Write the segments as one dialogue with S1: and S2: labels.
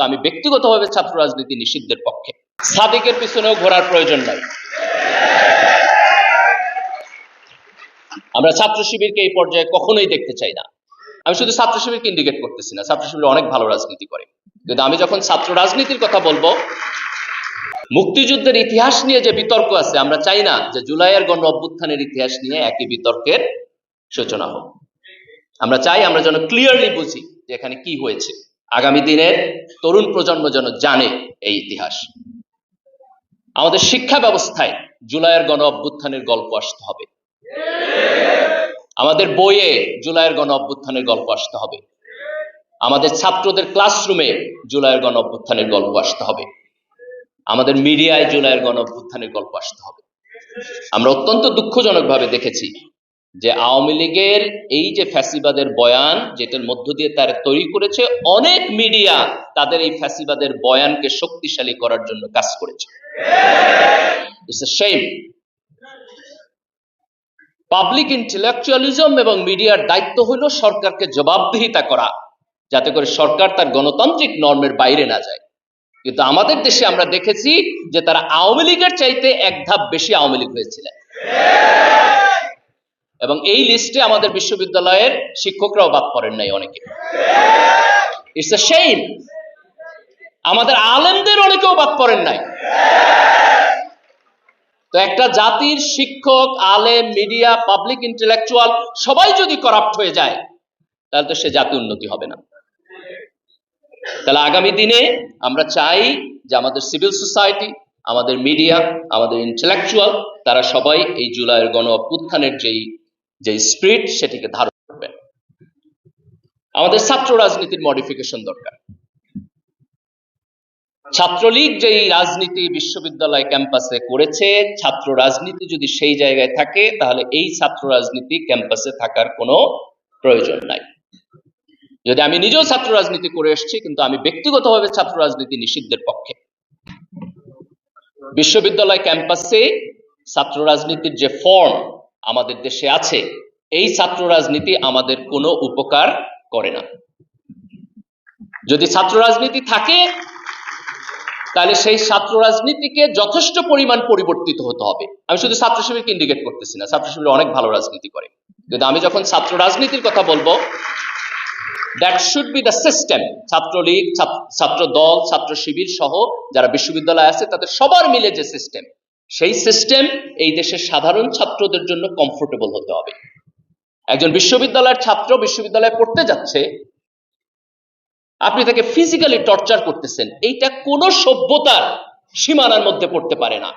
S1: কিন্তু আমি ব্যক্তিগতভাবে ছাত্র রাজনীতি নিষিদ্ধের পক্ষে। সাদিকের পিছনেও ঘোরার প্রয়োজন নাই। আমরা ছাত্র শিবিরকে এই পর্যায়ে কখনোই দেখতে চাই না। আমি শুধু ছাত্র শিবিরকে ইন্ডিকেট করতেছি না, ছাত্র শিবির অনেক ভালো রাজনীতি করে। কিন্তু আমি যখন ছাত্র রাজনীতির কথা বলব, মুক্তিযুদ্ধের ইতিহাস নিয়ে যে বিতর্ক আছে, আমরা চাই না যে জুলাইয়ের গণ অভ্যুত্থানের ইতিহাস নিয়ে একই বিতর্কের সূচনা হোক। আমরা চাই আমরা যেন ক্লিয়ারলি বুঝি যে এখানে কি হয়েছে। আগামী দিনের তরুণ প্রজন্ম যেন জানে এই ইতিহাস। আমাদের শিক্ষা ব্যবস্থায় জুলাইয়ের গণ অভ্যুত্থানের গল্প আসতে হবে। আমাদের বইয়ে জুলাইয়ের গণ অভ্যুত্থানের গল্প আসতে হবে। আমাদের ছাত্রদের ক্লাসরুমে জুলাইয়ের গণ অভ্যুত্থানের গল্প আসতে হবে। আমাদের মিডিয়ায় জুলাইয়ের গণ অভ্যুত্থানের গল্প আসতে হবে। আমরা অত্যন্ত দুঃখজনকভাবে দেখেছি যে আওয়ামী লীগের এই যে ফ্যাসিবাদের বয়ান, যেটার মধ্য দিয়ে তারা তৈরি করেছে, অনেক মিডিয়া তাদের এই ফ্যাসিবাদের বয়ানকে শক্তিশালী করার জন্য কাজ করেছে। পাবলিক ইন্টেলেকচুয়ালিজম এবং মিডিয়ার দায়িত্ব হলো সরকারকে জবাবদিহিতা করা, যাতে করে সরকার তার গণতান্ত্রিক নর্মের বাইরে না যায়। কিন্তু আমাদের দেশে আমরা দেখেছি যে তারা আওয়ামী লীগের চাইতে এক ধাপ বেশি আওয়ামী লীগ হয়েছিলেন। এবং এই লিস্টে আমাদের বিশ্ববিদ্যালয়ের শিক্ষকরাও বাদ পড়েন নাই অনেকে। ইটস আমাদের আলেমদের অনেকেও বাদ পড়েন নাই। তো একটা জাতির শিক্ষক, আলেম, মিডিয়া পাবলিক ইন্টেলেকচুয়াল সবাই যদি করাপ্ট হয়ে যায়, তাহলে তো সে জাতি উন্নতি হবে না। তাহলে আগামী দিনে আমরা চাই যে আমাদের সিভিল সোসাইটি আমাদের মিডিয়া আমাদের ইন্টেলেকচুয়াল তারা সবাই এই জুলাইয়ের গণ অভ্যুত্থানের যেই যে স্পিরিট সেটিকে ধারণ করবেন আমাদের ছাত্র রাজনীতির মডিফিকেশন দরকার। ছাত্রলীগ যেই রাজনীতি বিশ্ববিদ্যালয় ক্যাম্পাসে করেছে, ছাত্র রাজনীতি যদি সেই জায়গায় থাকে, তাহলে এই ছাত্র রাজনীতি ক্যাম্পাসে থাকার কোনো প্রয়োজন নাই। যদি আমি নিজেও ছাত্র রাজনীতি করে এসেছি, কিন্তু আমি ব্যক্তিগতভাবে ছাত্র রাজনীতি নিষিদ্ধের পক্ষে। বিশ্ববিদ্যালয় ক্যাম্পাসে ছাত্র রাজনীতির যে ফর্ম আমাদের দেশে আছে, এই ছাত্র রাজনীতি আমাদের কোনো উপকার করে না। যদি ছাত্র রাজনীতি থাকে, তাহলে সেই ছাত্র রাজনীতিকে যথেষ্ট পরিমাণ পরিবর্তিত হতে হবে। আমি শুধু ছাত্র শিবিরকে ইন্ডিকেট করতেছি না, ছাত্র শিবির অনেক ভালো রাজনীতি করে। কিন্তু আমি যখন ছাত্র রাজনীতির কথা বলব that should be the system Chhatra League, ছাত্র- ছাত্র দল ছাত্র শিবির সহ যারা বিশ্ববিদ্যালয় আছে, তাদের সবার মিলে যে সিস্টেম সেই সিস্টেম এই দেশের সাধারণ ছাত্রদের জন্য কমফোর্টেবল হতে হবে। একজন বিশ্ববিদ্যালয়ের ছাত্র বিশ্ববিদ্যালয়ে পড়তে যাচ্ছে, আপনি তাকে ফিজিক্যালি টর্চার করতেছেন, এইটা কোন সভ্যতার সীমানার মধ্যে পড়তে পারে না।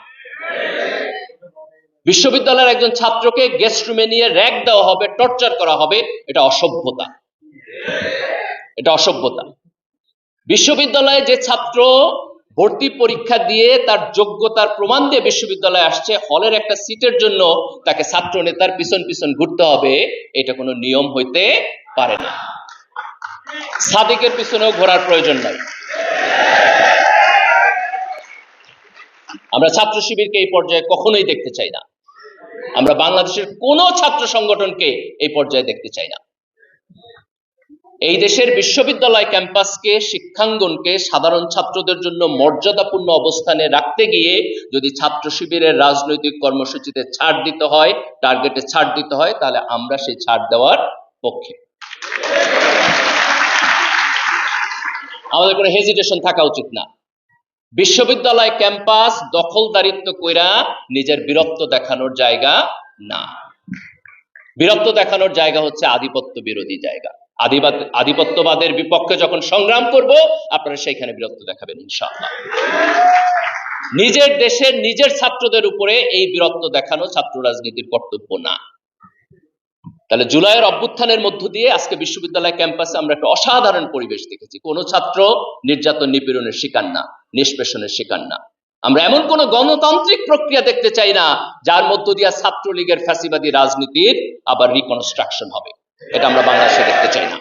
S1: বিশ্ববিদ্যালয়ের একজন ছাত্রকে গেস্ট রুমে নিয়ে র্যাক দেওয়া হবে টর্চার করা হবে, এটা অসভ্যতা। এটা অসভ্যতা। বিশ্ববিদ্যালয়ে যে ছাত্র ভর্তি পরীক্ষা দিয়ে তার যোগ্যতার প্রমাণ দিয়ে বিশ্ববিদ্যালয়ে আসছে, হলের একটা সিটের জন্য তাকে ছাত্র নেতার পিছন পিছন ঘুরতে হবে, এটা কোনো নিয়ম হইতে পারে না। সাদিকের পিছনেও ঘোরার প্রয়োজন নাই। আমরা ছাত্র শিবিরকে এই পর্যায়ে কখনোই দেখতে চাই না। আমরা বাংলাদেশের কোন ছাত্র সংগঠনকে এই পর্যায়ে দেখতে চাই না। এই দেশের বিশ্ববিদ্যালয় ক্যাম্পাসকে, শিক্ষাঙ্গনকে সাধারণ ছাত্রদের জন্য মর্যাদাপূর্ণ অবস্থানে রাখতে গিয়ে যদি ছাত্র শিবিরের রাজনৈতিক কর্মসূচিতে ছাড় দিতে হয়, টার্গেটে ছাড় দিতে হয়, তাহলে আমরা সেই ছাড় দেওয়ার পক্ষে। আমাদের কোনো হেজিটেশন থাকা উচিত না। বিশ্ববিদ্যালয় ক্যাম্পাস দখলদারিত্ব কইরা নিজের বিরক্ত দেখানোর জায়গা না। বিরক্ত দেখানোর জায়গা হচ্ছে আধিপত্য বিরোধী জায়গা। আধিপত্যবাদের বিপক্ষে যখন সংগ্রাম করব, আপনারা সেইখানে বীরত্ব দেখাবেন, ইনশাআল্লাহ। নিজের দেশের নিজের ছাত্রদের উপরে এই বীরত্ব দেখানো ছাত্র রাজনীতির কর্তব্য না। তাহলে জুলাইয়ের অভ্যুত্থানের মধ্য দিয়ে আজকে বিশ্ববিদ্যালয় ক্যাম্পাসে আমরা একটা অসাধারণ পরিবেশ দেখেছি। কোনো ছাত্র নির্যাতন নিপীড়নের শিকার না, নিষ্পেষণের শিকার না। আমরা এমন কোন গণতান্ত্রিক প্রক্রিয়া দেখতে চাই না, যার মধ্য দিয়ে ছাত্রলীগের ফ্যাসিবাদী রাজনীতির আবার রিকনস্ট্রাকশন হবে। এটা আমরা বাংলাদেশে দেখতে চাই না।